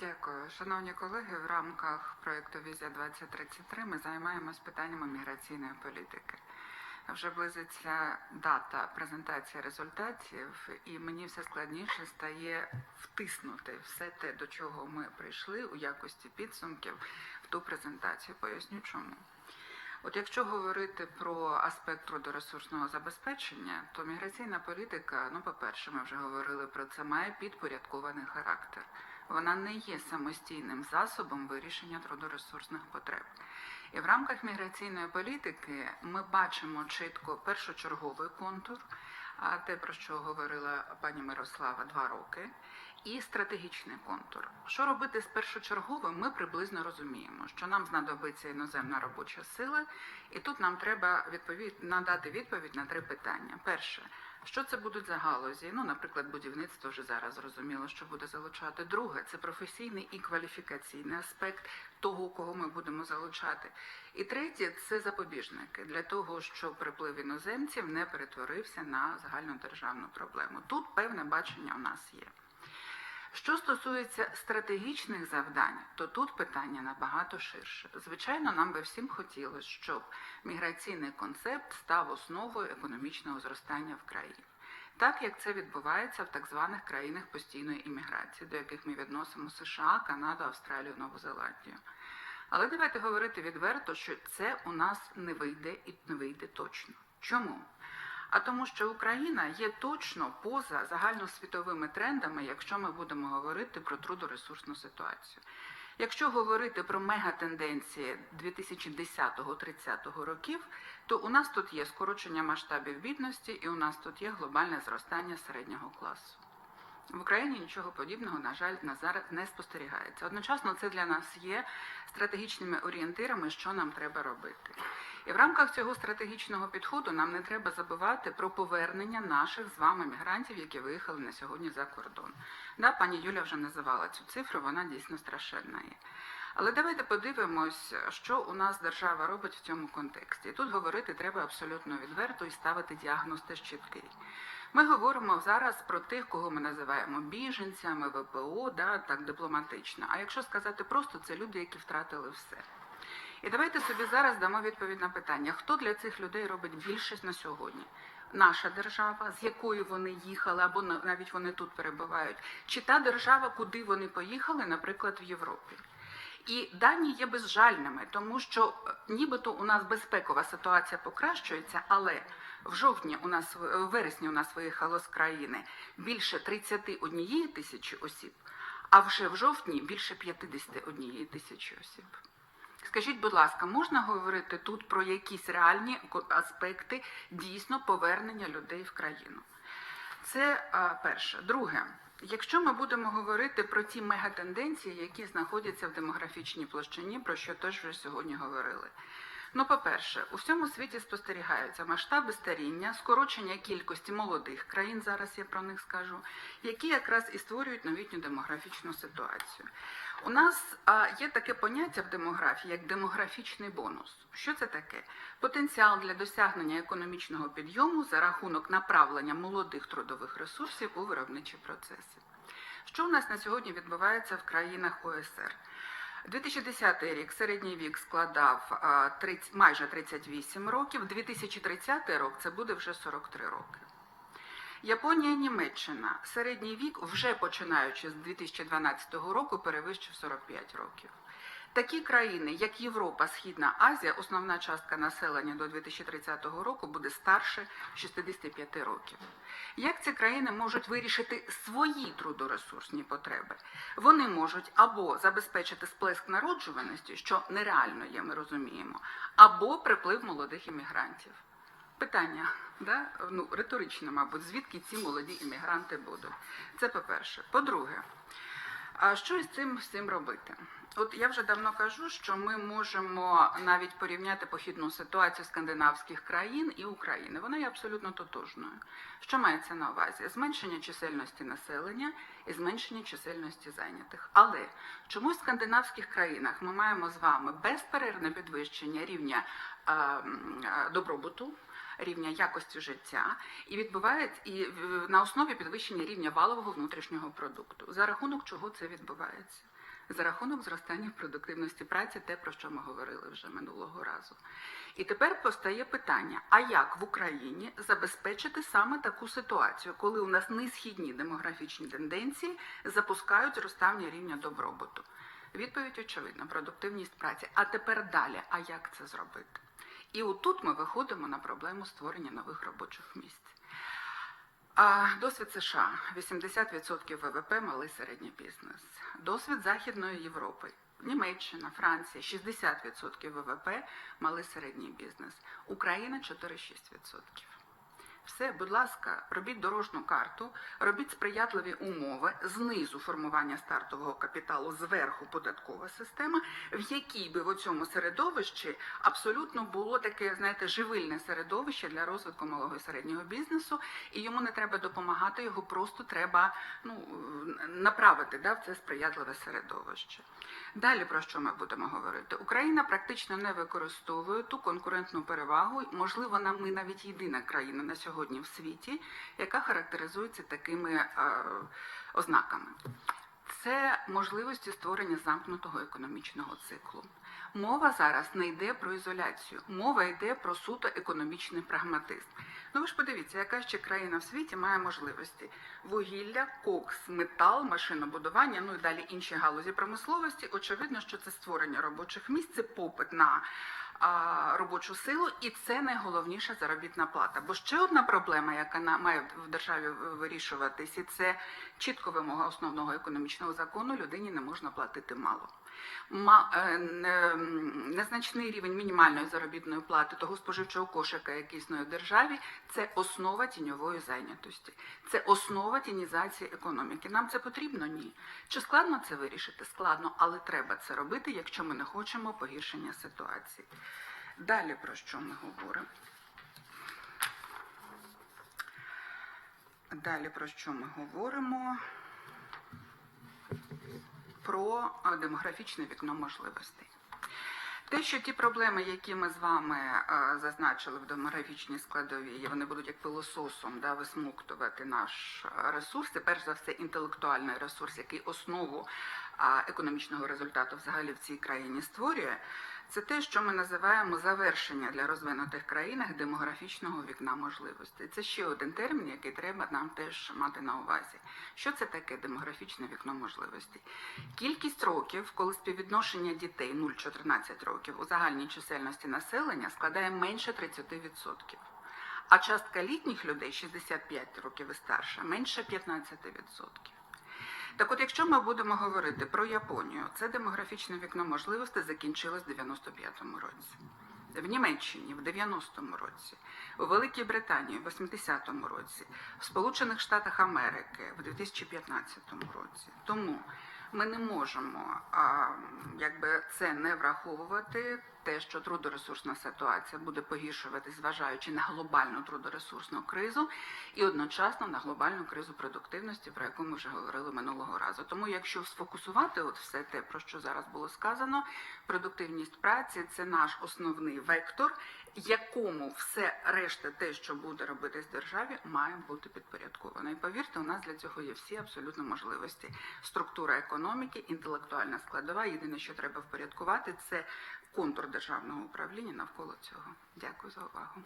Дякую, шановні колеги. В рамках проєкту Візія 2033 ми займаємось питаннями міграційної політики. Вже близиться дата презентації результатів, і мені все складніше стає втиснути все те, до чого ми прийшли у якості підсумків в ту презентацію. Поясню чому. От якщо говорити про аспект трудоресурсного забезпечення, то міграційна політика, ну, по-перше, ми вже говорили про це, має підпорядкований характер. Вона не є самостійним засобом вирішення трудоресурсних потреб. І в рамках міграційної політики ми бачимо чітко першочерговий контур, а те, про що говорила пані Мирослава два роки, і стратегічний контур. Що робити з першочерговим, ми приблизно розуміємо, що нам знадобиться іноземна робоча сила, і тут нам треба відповідь надати відповідь на три питання. Перше. Що це будуть за галузі? Ну, наприклад, будівництво вже зараз зрозуміло, що буде залучати. Друге це професійний і кваліфікаційний аспект того, кого ми будемо залучати. І третє це запобіжники для того, щоб приплив іноземців не перетворився на загальнодержавну проблему. Тут певне бачення у нас є. Що стосується стратегічних завдань, то тут питання набагато ширше. Звичайно, нам би всім хотілося, щоб міграційний концепт став основою економічного зростання в країні. Так як це відбувається в так званих країнах постійної імміграції, до яких ми відносимо США, Канаду, Австралію, Нову Зеландію. Але давайте говорити відверто, що це у нас не вийде і не вийде точно. Чому? А тому, що Україна є точно поза загальносвітовими трендами, якщо ми будемо говорити про трудоресурсну ситуацію. Якщо говорити про мегатенденції 2010-30 років, то у нас тут є скорочення масштабів бідності, і у нас тут є глобальне зростання середнього класу. В Україні нічого подібного, на жаль, на зараз не спостерігається. Одночасно, це для нас є стратегічними орієнтирами, що нам треба робити. І в рамках цього стратегічного підходу нам не треба забувати про повернення наших з вами мігрантів, які виїхали на сьогодні за кордон. Да, пані Юля вже називала цю цифру, вона дійсно страшенна є. Але давайте подивимось, що у нас держава робить в цьому контексті. Тут говорити треба абсолютно відверто і ставити діагноз теж чіткий. Ми говоримо зараз про тих, кого ми називаємо біженцями, ВПО, да, так дипломатично. А якщо сказати просто, це люди, які втратили все. І давайте собі зараз дамо відповідь на питання, хто для цих людей робить більше на сьогодні? Наша держава, з якої вони їхали, або навіть вони тут перебувають, чи та держава, куди вони поїхали, наприклад, в Європі. І дані є безжальними, тому що е, нібито у нас безпекова ситуація покращується, але в жовтні у нас в вересні у нас виїхало з країни більше 31 тисячі осіб, а вже в жовтні більше 51 тисячі осіб. Скажіть, будь ласка, можна говорити тут про якісь реальні аспекти дійсно повернення людей в країну? Це перше. Друге, якщо ми будемо говорити про ті мегатенденції, які знаходяться в демографічній площині, про що теж вже сьогодні говорили. Ну, по-перше, у всьому світі спостерігаються масштаби старіння, скорочення кількості молодих країн, зараз я про них скажу, які якраз і створюють новітню демографічну ситуацію. У нас є таке поняття в демографії, як демографічний бонус. Що це таке? Потенціал для досягнення економічного підйому за рахунок направлення молодих трудових ресурсів у виробничі процеси. Що у нас на сьогодні відбувається в країнах ОСР? 2010 рік середній вік складав а, 30, майже 38 років, 2030 рік це буде вже 43 роки. Японія, Німеччина середній вік, вже починаючи з 2012 року, перевищив 45 років. Такі країни, як Європа, Східна Азія, основна частка населення до 2030 року буде старше 65 років. Як ці країни можуть вирішити свої трудоресурсні потреби? Вони можуть або забезпечити сплеск народжуваності, що нереально є, ми розуміємо, або приплив молодих іммігрантів. Питання, да? ну, риторичне, мабуть, звідки ці молоді іммігранти будуть? Це по-перше. По-друге, а що із цим всім робити? От я вже давно кажу, що ми можемо навіть порівняти похідну ситуацію скандинавських країн і України. Вона є абсолютно тотожною. Що мається на увазі? Зменшення чисельності населення і зменшення чисельності зайнятих. Але чомусь в скандинавських країнах ми маємо з вами безперервне підвищення рівня е, е, добробуту. Рівня якості життя і відбувається і на основі підвищення рівня валового внутрішнього продукту. За рахунок чого це відбувається? за рахунок зростання продуктивності праці, те, про що ми говорили вже минулого разу. І тепер постає питання: а як в Україні забезпечити саме таку ситуацію, коли у нас несхідні демографічні тенденції запускають зростання рівня добробуту? Відповідь очевидна: продуктивність праці. А тепер далі, а як це зробити? І отут ми виходимо на проблему створення нових робочих місць. А досвід США 80% ВВП малий середній бізнес. Досвід Західної Європи. Німеччина, Франція 60% ВВП, малий середній бізнес. Україна 4-6%. Все, будь ласка, робіть дорожню карту, робіть сприятливі умови, знизу формування стартового капіталу, зверху податкова система, в якій би в цьому середовищі абсолютно було таке, знаєте, живильне середовище для розвитку малого і середнього бізнесу, і йому не треба допомагати, його просто треба ну, направити да, в це сприятливе середовище. Далі про що ми будемо говорити? Україна практично не використовує ту конкурентну перевагу, можливо, ми навіть єдина країна на сьогодні в світі, яка характеризується такими е, ознаками. Це можливості створення замкнутого економічного циклу. Мова зараз не йде про ізоляцію, мова йде про суто економічний прагматизм. Ну ви ж подивіться, яка ще країна в світі має можливості: вугілля, кокс, метал, машинобудування, ну і далі інші галузі промисловості. Очевидно, що це створення робочих місць, це попит на робочу силу, і це найголовніша заробітна плата. Бо ще одна проблема, яка має в державі вирішуватись, і це чітко вимога основного економічного закону: людині не можна платити мало. Е, не- незначний рівень мінімальної заробітної плати того споживчого кошика, який існує в державі, це основа тіньової зайнятості, це основа тінізації економіки. Нам це потрібно? Ні. Чи складно це вирішити? Складно, але треба це робити, якщо ми не хочемо погіршення ситуації. Далі про що ми говоримо? Далі про що ми говоримо? Про демографічне вікно можливостей. Те, що ті проблеми, які ми з вами е, зазначили в демографічній складовій, вони будуть як пилососом да, висмоктувати наш е, ресурс, це перш за все інтелектуальний ресурс, який основу а, економічного результату взагалі в цій країні створює, це те, що ми називаємо завершення для розвинутих країнах демографічного вікна можливостей. Це ще один термін, який треба нам теж мати на увазі. Що це таке демографічне вікно можливостей? Кількість років, коли співвідношення дітей 0-14 років у загальній чисельності населення складає менше 30%. А частка літніх людей 65 років і старше менше 15%. Так от, якщо ми будемо говорити про Японію, це демографічне вікно можливостей закінчилось в 95-му році. В Німеччині в 90-му році, у Великій Британії в 80-му році, в Сполучених Штатах Америки в 2015 році. Тому ми не можемо а, якби це не враховувати. Те, що трудоресурсна ситуація буде погіршуватись, зважаючи на глобальну трудоресурсну кризу і одночасно на глобальну кризу продуктивності, про яку ми вже говорили минулого разу. Тому, якщо сфокусувати от все те, про що зараз було сказано, продуктивність праці це наш основний вектор, якому все решта, те, що буде робитись в державі, має бути підпорядковано. І повірте, у нас для цього є всі абсолютно можливості. Структура економіки, інтелектуальна складова. Єдине, що треба впорядкувати, це контур державного управління навколо цього. Дякую за увагу.